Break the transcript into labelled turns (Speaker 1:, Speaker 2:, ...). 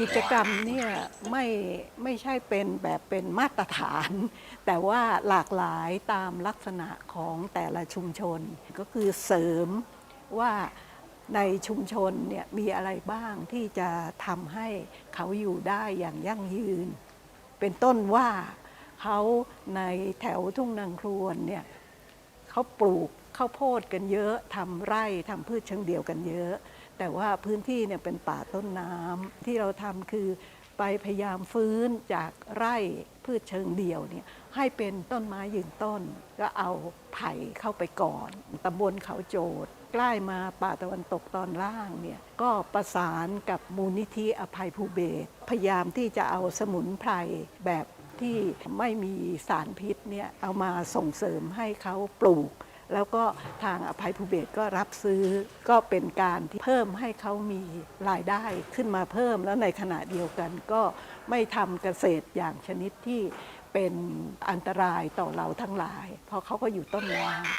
Speaker 1: กิจกรรมเนี่ยไม่ไม่ใช่เป็นแบบเป็นมาตรฐาน แต่ว่าหลากหลายตามลักษณะของแต่ละชุมชน ก็คือเสริมว่าในชุมชนเนี่ยมีอะไรบ้างที่จะทำให้เขาอยู่ได้อย่างยั่งยืน เป็นต้นว่าเขาในแถวทุ่งนางครวนเนี่ยเขาปลูกข้าวโพดกันเยอะทำไร่ทำพืชเชิงเดียวกันเยอะ แต่ว่าพื้นที่เนี่ยเป็นป่าต้นน้ำที่เราทำคือไปพยายามฟื้นจากไร่พืชเชิงเดียวเนี่ยให้เป็นต้นไม้ยืนต้น ก็เอาไผ่เข้าไปก่อนตำบลเขาโจดใกล้มาป่าตะวันตกตอนล่างเนี่ยก็ประสานกับมูลนิธิอภัยภูเบศพยายามที่จะเอาสมุนไพรแบบที่ไม่มีสารพิษเนี่ยเอามาส่งเสริมให้เขาปลูก แล้วก็ทางอภัยภูเบศก็รับซื้อ ก็เป็นการที่เพิ่มให้เขามีรายได้ขึ้นมาเพิ่ม แล้วในขณะเดียวกันก็ไม่ทำเกษตรอย่างชนิดที่เป็นอันตรายต่อเราทั้งหลาย เพราะเขาก็อยู่ต้นน้ำ